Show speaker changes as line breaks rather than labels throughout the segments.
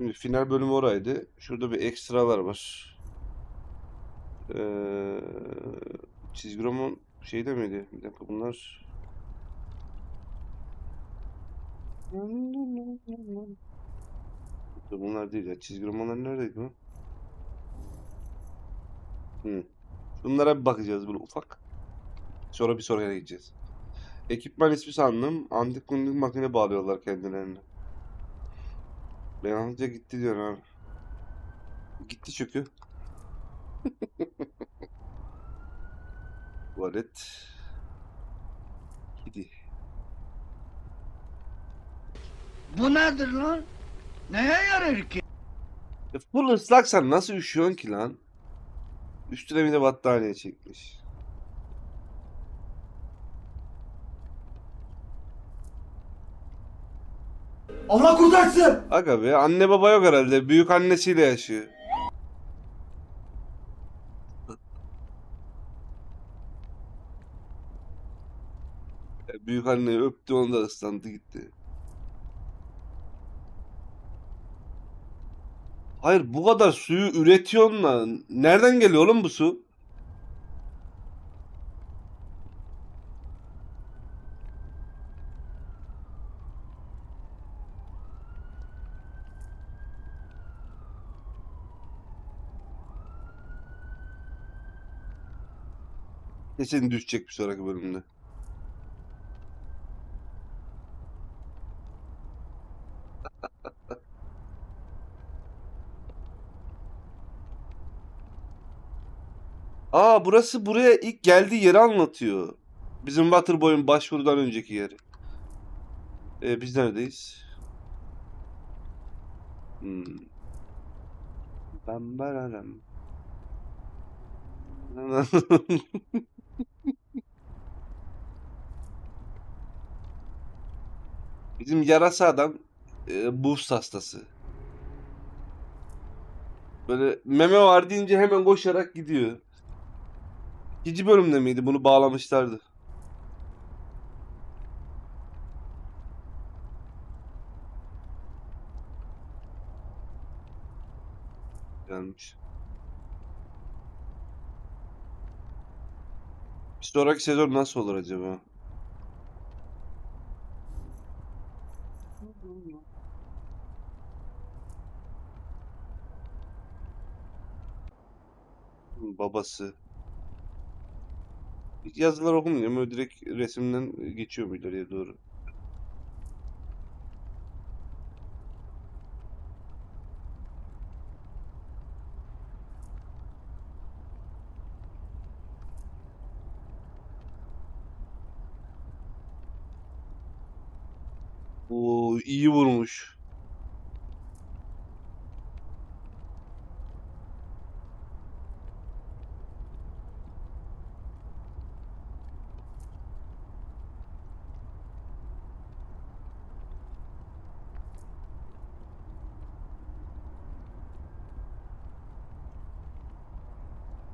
Şimdi final bölümü oraydı. Şurada bir ekstralar var. Ee, çizgi roman şeyde miydi? Bir dakika bunlar. Bunlar değil ya. Çizgi romanlar neredeydi bu? Hı. Bunlara bir bakacağız böyle ufak. Sonra bir soruya gideceğiz. Ekipman ismi sandım. Antik kundik makine bağlıyorlar kendilerine. Ben anlatınca gitti diyor abi. Gitti çünkü. Tuvalet. Kedi.
Bu nedir lan? Neye yarar ki?
E full ıslaksan nasıl üşüyorsun ki lan? Üstüne bir de battaniye çekmiş.
Allah kurtarsın.
Aga be anne baba yok herhalde. Büyük annesiyle yaşıyor. Büyük anneyi öptü onu da ıslandı gitti. Hayır bu kadar suyu üretiyorsun da nereden geliyor oğlum bu su? Kesin düşecek bir sonraki bölümde. Aa burası buraya ilk geldiği yeri anlatıyor. Bizim Waterboy'un başvurudan önceki yeri. Ee, biz neredeyiz? Hmm. Bam bararam. Bizim yarasa adam e, buz hastası. Böyle meme var deyince hemen koşarak gidiyor. İkinci bölümde miydi? Bunu bağlamışlardı. Gelmiş. Bir sonraki sezon nasıl olur acaba? Babası. Hiç yazılar okumuyorum. Öyle direkt resimden geçiyor ileriye doğru? Oo iyi vurmuş.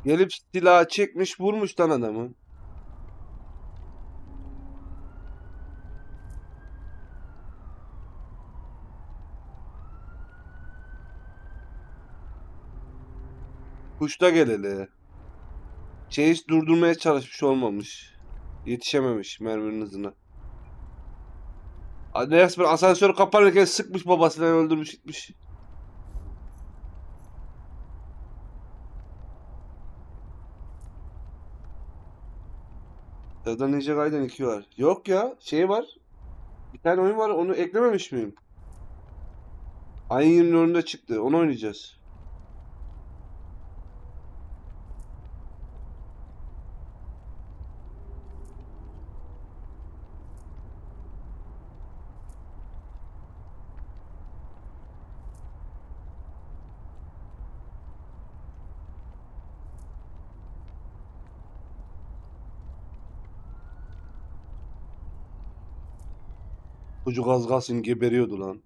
Gelip silah çekmiş vurmuş lan adamı. Kuşta geleli. Şey durdurmaya çalışmış olmamış. Yetişememiş merminin hızına. Resmen asansör kapanırken sıkmış babasını öldürmüş gitmiş. Sırada Ninja Gaiden 2 var. Yok ya şey var. Bir tane oyun var onu eklememiş miyim? Ayın 24'ünde çıktı. Onu oynayacağız. Çocuk az kalsın geberiyordu lan.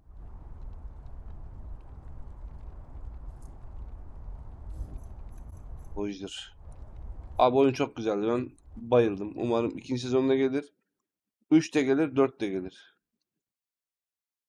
Voyager. Abi oyun çok güzeldi. Ben bayıldım. Umarım ikinci sezonda gelir. 3 de gelir, 4 de gelir.